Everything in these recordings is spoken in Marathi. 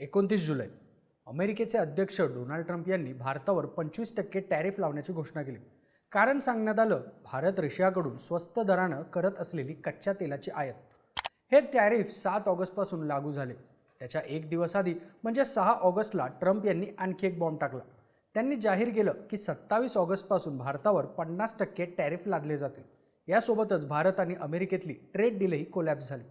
एकोणतीस जुलै. अमेरिकेचे अध्यक्ष डोनाल्ड ट्रम्प यांनी भारतावर पंचवीस टक्के टॅरिफ लावण्याची घोषणा केली. कारण सांगण्यात आलं भारत रशियाकडून स्वस्त दरानं करत असलेली कच्च्या तेलाची आयात. हे टॅरिफ सात ऑगस्टपासून लागू झाले. त्याच्या एक दिवस आधी म्हणजे सहा ऑगस्टला ट्रम्प यांनी आणखी एक बॉम्ब टाकला. त्यांनी जाहीर केलं की सत्तावीस ऑगस्टपासून भारतावर पन्नास टक्के टॅरिफ लादले जातील. यासोबतच भारत आणि अमेरिकेतली ट्रेड डीलही कोलॅप्स झाली.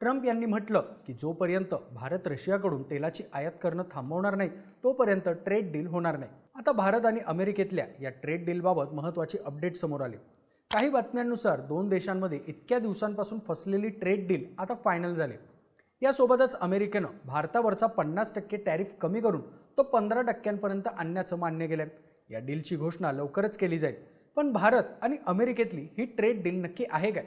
ट्रम्प यांनी म्हटलं की जोपर्यंत भारत रशियाकडून तेलाची आयात करणं थांबवणार नाही तोपर्यंत ट्रेड डील होणार नाही. आता भारत आणि अमेरिकेतल्या या ट्रेड डीलबाबत महत्त्वाची अपडेट समोर आली. काही बातम्यांनुसार दोन देशांमध्ये इतक्या दिवसांपासून फसलेली ट्रेड डील आता फायनल झाली. यासोबतच अमेरिकेनं भारतावरचा पन्नास टक्के टॅरिफ कमी करून तो पंधरा टक्क्यांपर्यंत आणण्याचं मान्य केलं या डीलची घोषणा लवकरच केली जाईल. पण भारत आणि अमेरिकेतली ही ट्रेड डील नक्की आहे काय?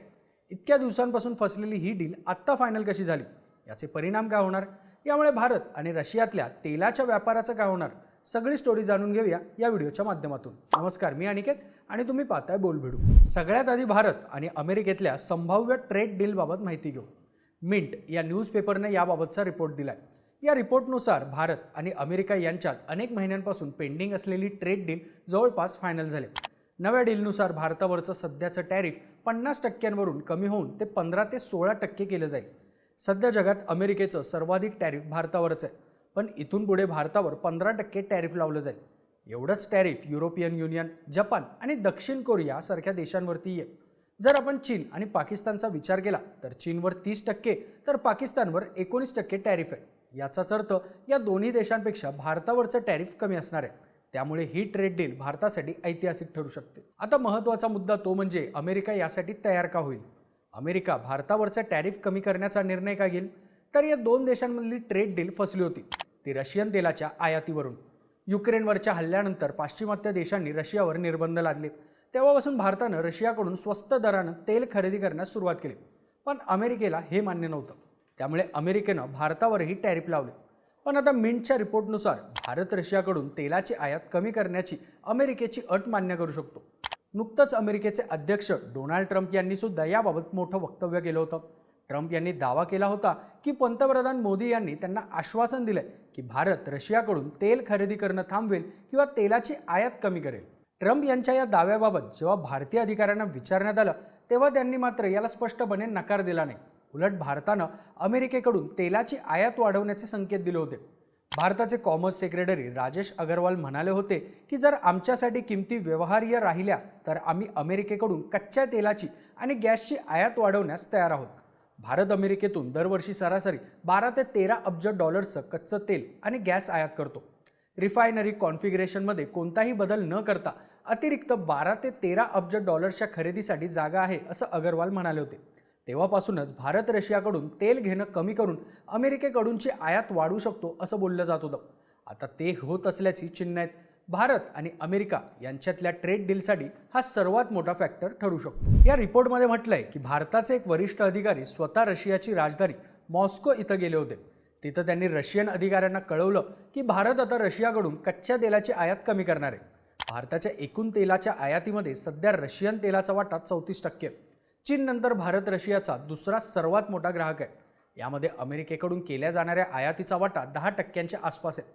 इतक्या दिवसांपासून फसलेली ही डील आत्ता फायनल कशी झाली? याचे परिणाम काय होणार? यामुळे भारत आणि रशियातल्या तेलाच्या व्यापाराचं काय होणार? सगळी स्टोरी जाणून घेऊया या व्हिडिओच्या माध्यमातून. नमस्कार मी अनिकेत आणि तुम्ही पाहताय बोलभिडू सगळ्यात आधी भारत आणि अमेरिकेतल्या संभाव्य ट्रेड डीलबाबत माहिती घेऊ. मिंट या न्यूजपेपरने याबाबतचा रिपोर्ट दिलाय. या रिपोर्टनुसार भारत आणि अमेरिका यांच्यात अनेक महिन्यांपासून पेंडिंग असलेली ट्रेड डील जवळपास फायनल झाले. नव्या डीलनुसार भारतावरचं सध्याचं टॅरिफ पन्नास टक्क्यांवरून कमी होऊन ते पंधरा ते सोळा टक्के केलं जाईल. सध्या जगात अमेरिकेचं सर्वाधिक टॅरिफ भारतावरच आहे पण इथून पुढे भारतावर पंधरा टक्के टॅरिफ लावलं जाईल. एवढंच टॅरिफ युरोपियन युनियन जपान आणि दक्षिण कोरिया सारख्या देशांवरती येईल. जर आपण चीन आणि पाकिस्तानचा विचार केला तर चीनवर तीस टक्के तर पाकिस्तानवर एकोणीस टक्के टॅरिफ आहे. याचाच अर्थ या दोन्ही देशांपेक्षा भारतावरचं टॅरिफ कमी असणार आहे. त्यामुळे ही ट्रेड डील भारतासाठी ऐतिहासिक ठरू शकते. आता महत्त्वाचा मुद्दा तो म्हणजे अमेरिका यासाठी तयार का होईल? अमेरिका भारतावरचा टॅरिफ कमी करण्याचा निर्णय का घेईल? तर या दोन देशांमधली ट्रेड डील फसली होती ती रशियन तेलाच्या आयातीवरून. युक्रेनवरच्या हल्ल्यानंतर पाश्चिमात्य देशांनी रशियावर निर्बंध लादले. तेव्हापासून भारतानं रशियाकडून स्वस्त दरानं तेल खरेदी करण्यास सुरुवात केली. पण अमेरिकेला हे मान्य नव्हतं. त्यामुळे अमेरिकेनं भारतावरही टॅरिफ लावले. पण आता मिंटच्या रिपोर्टनुसार भारत रशियाकडून तेलाची आयात कमी करण्याची अमेरिकेची अट मान्य करू शकतो. नुकतंच अमेरिकेचे अध्यक्ष डोनाल्ड ट्रम्प यांनी सुद्धा याबाबत मोठं वक्तव्य केलं होतं. ट्रम्प यांनी दावा केला होता की पंतप्रधान मोदी यांनी त्यांना आश्वासन दिलंय की भारत रशियाकडून तेल खरेदी करणं थांबवेल किंवा तेलाची आयात कमी करेल. ट्रम्प यांच्या या दाव्याबाबत जेव्हा भारतीय अधिकाऱ्यांना विचारण्यात आलं तेव्हा त्यांनी मात्र याला स्पष्टपणे नकार दिला नाही. उलट भारतानं अमेरिकेकडून तेलाची आयात वाढवण्याचे संकेत दिले होते. भारताचे कॉमर्स सेक्रेटरी राजेश अगरवाल म्हणाले होते की जर आमच्यासाठी किमती व्यवहार्य राहिल्या तर आम्ही अमेरिकेकडून कच्च्या तेलाची आणि गॅसची आयात वाढवण्यास तयार आहोत. भारत अमेरिकेतून दरवर्षी सरासरी बारा ते तेरा अब्ज डॉलर्सचं कच्चं तेल आणि गॅस आयात करतो. रिफायनरी कॉन्फिगरेशनमध्ये कोणताही बदल न करता अतिरिक्त बारा ते तेरा अब्ज डॉलर्सच्या खरेदीसाठी जागा आहे असं अगरवाल म्हणाले होते. तेव्हापासूनच भारत रशियाकडून तेल घेणं कमी करून अमेरिकेकडूनची आयात वाढू शकतो असं बोललं जात होतं. आता ते होत असल्याची चिन्ह आहेत. भारत आणि अमेरिका यांच्यातल्या ट्रेड डीलसाठी हा सर्वात मोठा फॅक्टर ठरू शकतो. या रिपोर्टमध्ये म्हटलंय की भारताचे एक वरिष्ठ अधिकारी स्वतः रशियाची राजधानी मॉस्को इथं गेले होते. तिथं त्यांनी रशियन अधिकाऱ्यांना कळवलं की भारत आता रशियाकडून कच्च्या तेलाची आयात कमी करणार आहे. भारताच्या एकूण तेलाच्या आयातीमध्ये सध्या रशियन तेलाचा वाटा चौतीस टक्के आहे. चीननंतर भारत रशियाचा दुसरा सर्वात मोठा ग्राहक आहे. यामध्ये अमेरिकेकडून केल्या जाणाऱ्या आयातीचा वाटा दहा टक्क्यांच्या आसपास आहे.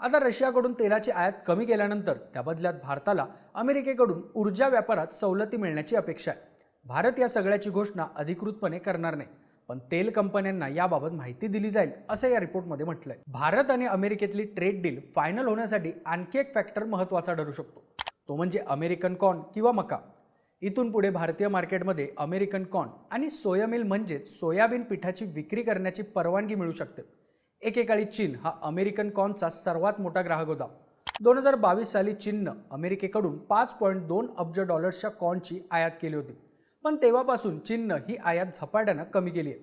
आता रशियाकडून तेलाची आयात कमी केल्यानंतर त्या बदल्यात भारताला अमेरिकेकडून ऊर्जा व्यापारात सवलती मिळण्याची अपेक्षा आहे. भारत या सगळ्याची घोषणा अधिकृतपणे करणार नाही पण तेल कंपन्यांना याबाबत माहिती दिली जाईल असं या रिपोर्टमध्ये म्हटलंय. भारत आणि अमेरिकेतली ट्रेड डील फायनल होण्यासाठी आणखी एक फॅक्टर महत्त्वाचा ठरू शकतो. तो म्हणजे अमेरिकन कॉर्न किंवा मका. इथून पुढे भारतीय मार्केटमध्ये अमेरिकन कॉर्न आणि सोया मिल म्हणजेच सोयाबीन पिठाची विक्री करण्याची परवानगी मिळू शकते. एकेकाळी चीन हा अमेरिकन कॉर्नचा सर्वात मोठा ग्राहक होता. दोन हजार बावीस साली चीननं अमेरिकेकडून पाच पॉईंट दोन अब्ज डॉलर्सच्या कॉर्नची आयात केली होती. पण तेव्हापासून चीननं ही आयात झपाट्यानं कमी केली आहे.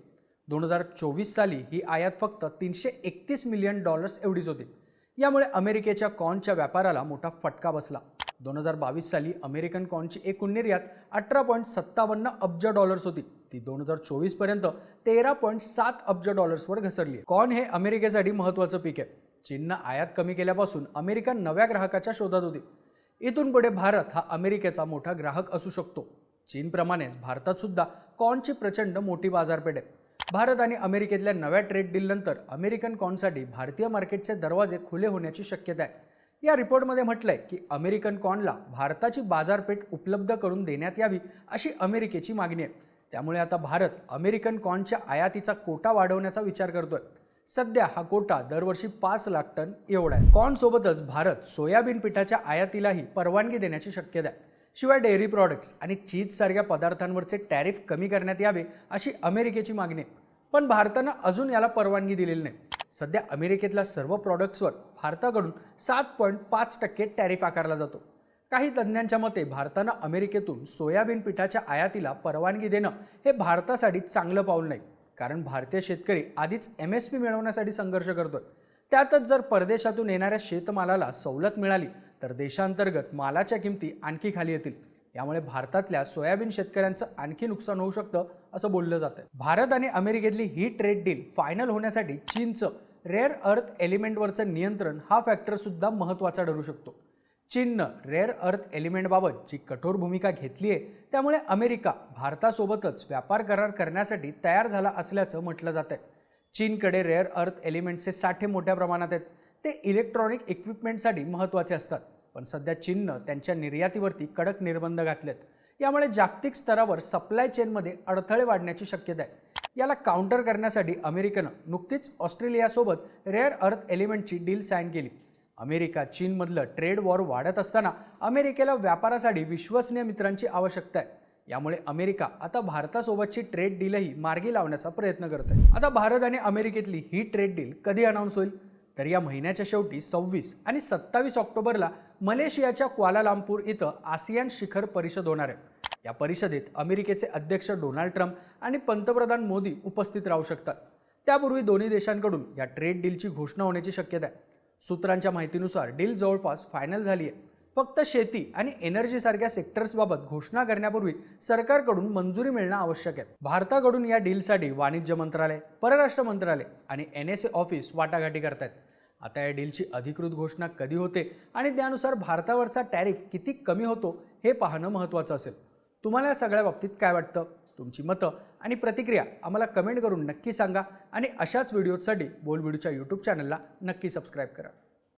दोन हजार चोवीस साली ही आयात फक्त तीनशे एकतीस मिलियन डॉलर्स एवढीच होती. यामुळे अमेरिकेच्या कॉर्नच्या व्यापाराला मोठा फटका बसला. दोन हजार बावीस साली अमेरिकन कॉनची एकूण निर्यात अठरा पॉईंट सत्तावन्न अब्ज डॉलर्स होती. ती दोन हजार चोवीसपर्यंत तेरा पॉईंट सात अब्ज डॉलर्सवर घसरली. कॉन कॉर्न हे अमेरिकेसाठी महत्त्वाचं पीक आहे. चीननं आयात कमी केल्यापासून अमेरिका नव्या ग्राहकाच्या शोधात होती. इथून पुढे भारत हा अमेरिकेचा मोठा ग्राहक असू शकतो. चीनप्रमाणेच भारतात सुद्धा कॉर्नची प्रचंड मोठी बाजारपेठ आहे. भारत आणि अमेरिकेतल्या नव्या ट्रेड डीलनंतर अमेरिकन कॉर्नसाठी भारतीय मार्केटचे दरवाजे खुले होण्याची शक्यता आहे. या रिपोर्टमध्ये म्हटलंय की अमेरिकन कॉर्नला भारताची बाजारपेठ उपलब्ध करून देण्यात यावी अशी अमेरिकेची मागणी आहे. त्यामुळे आता भारत अमेरिकन कॉर्नच्या आयातीचा कोटा वाढवण्याचा विचार करतोय. सध्या हा कोटा दरवर्षी पाच लाख टन एवढा आहे. कॉर्नसोबतच भारत सोयाबीन पिठाच्या आयातीलाही परवानगी देण्याची शक्यता आहे. शिवाय डेअरी प्रॉडक्ट्स आणि चीजसारख्या पदार्थांवरचे टॅरिफ कमी करण्यात यावे अशी अमेरिकेची मागणी आहे. पण भारतानं अजून याला परवानगी दिलेली नाही. सध्या अमेरिकेतल्या सर्व प्रॉडक्ट्सवर भारताकडून सात पॉईंट पाच टक्के टॅरिफ आकारला जातो. काही तज्ज्ञांच्या मते भारतानं अमेरिकेतून सोयाबीन पिठाच्या आयातीला परवानगी देणं हे भारतासाठी चांगलं पाऊल नाही. कारण भारतीय शेतकरी आधीच एम एस पी मिळवण्यासाठी संघर्ष करतोय. त्यातच जर परदेशातून येणाऱ्या शेतमालाला सवलत मिळाली तर देशांतर्गत मालाच्या किमती आणखी खाली येतील. यामुळे भारतातल्या सोयाबीन शेतकऱ्यांचं आणखी नुकसान होऊ शकतं असं बोललं जातं भारत आणि अमेरिकेतली ही ट्रेड डील फायनल होण्यासाठी चीनचं रेअर अर्थ एलिमेंटवरचं नियंत्रण हा फॅक्टर सुद्धा महत्त्वाचा ठरू शकतो. चीननं रेअर अर्थ एलिमेंटबाबत जी कठोर भूमिका घेतली आहे त्यामुळे अमेरिका भारतासोबतच व्यापार करार करण्यासाठी तयार झाला असल्याचं म्हटलं जात आहे चीनकडे रेअर अर्थ एलिमेंटचे साठे मोठ्या प्रमाणात आहेत. ते इलेक्ट्रॉनिक इक्विपमेंटसाठी महत्त्वाचे असतात. पण सध्या चीननं त्यांच्या निर्यातीवरती कडक निर्बंध घातलेत. यामुळे जागतिक स्तरावर सप्लाय चेनमध्ये अडथळे वाढण्याची शक्यता आहे. याला काउंटर करण्यासाठी अमेरिकेनं नुकतीच ऑस्ट्रेलियासोबत रेअर अर्थ एलिमेंटची डील साईन केली. अमेरिका चीनमधलं ट्रेड वॉर वाढत असताना अमेरिकेला व्यापारासाठी विश्वसनीय मित्रांची आवश्यकता आहे. यामुळे अमेरिका आता भारतासोबतची ट्रेड डीलही मार्गी लावण्याचा प्रयत्न करत आहे आता भारत आणि अमेरिकेतली ही ट्रेड डील कधी अनाऊन्स होईल? तर या महिन्याच्या शेवटी सव्वीस आणि सत्तावीस ऑक्टोबरला मलेशियाच्या क्वालालांपूर इथं आसियान शिखर परिषद होणार आहे. या परिषदेत अमेरिकेचे अध्यक्ष डोनाल्ड ट्रम्प आणि पंतप्रधान मोदी उपस्थित राहू शकतात. त्यापूर्वी दोन्ही देशांकडून या ट्रेड डीलची घोषणा होण्याची शक्यता आहे. सूत्रांच्या माहितीनुसार डील जवळपास फायनल झाली आहे. फक्त शेती आणि एनर्जीसारख्या सेक्टर्सबाबत घोषणा करण्यापूर्वी सरकारकडून मंजुरी मिळणं आवश्यक आहे. भारताकडून या डीलसाठी वाणिज्य मंत्रालय परराष्ट्र मंत्रालय आणि एन एस ए ऑफिस वाटाघाटी करतायत. आता या डीलची अधिकृत घोषणा कधी होते आणि त्यानुसार भारतावरचा टॅरिफ किती कमी होतो हे पाहणं महत्त्वाचं असेल. तुम्हाला या सगळ्या बाबतीत काय वाटतं? तुमची मतं आणि प्रतिक्रिया आम्हाला कमेंट करून नक्की सांगा आणि अशाच व्हिडिओसाठी बोलबिडूच्या यूट्यूब चॅनलला नक्की सबस्क्राईब करा.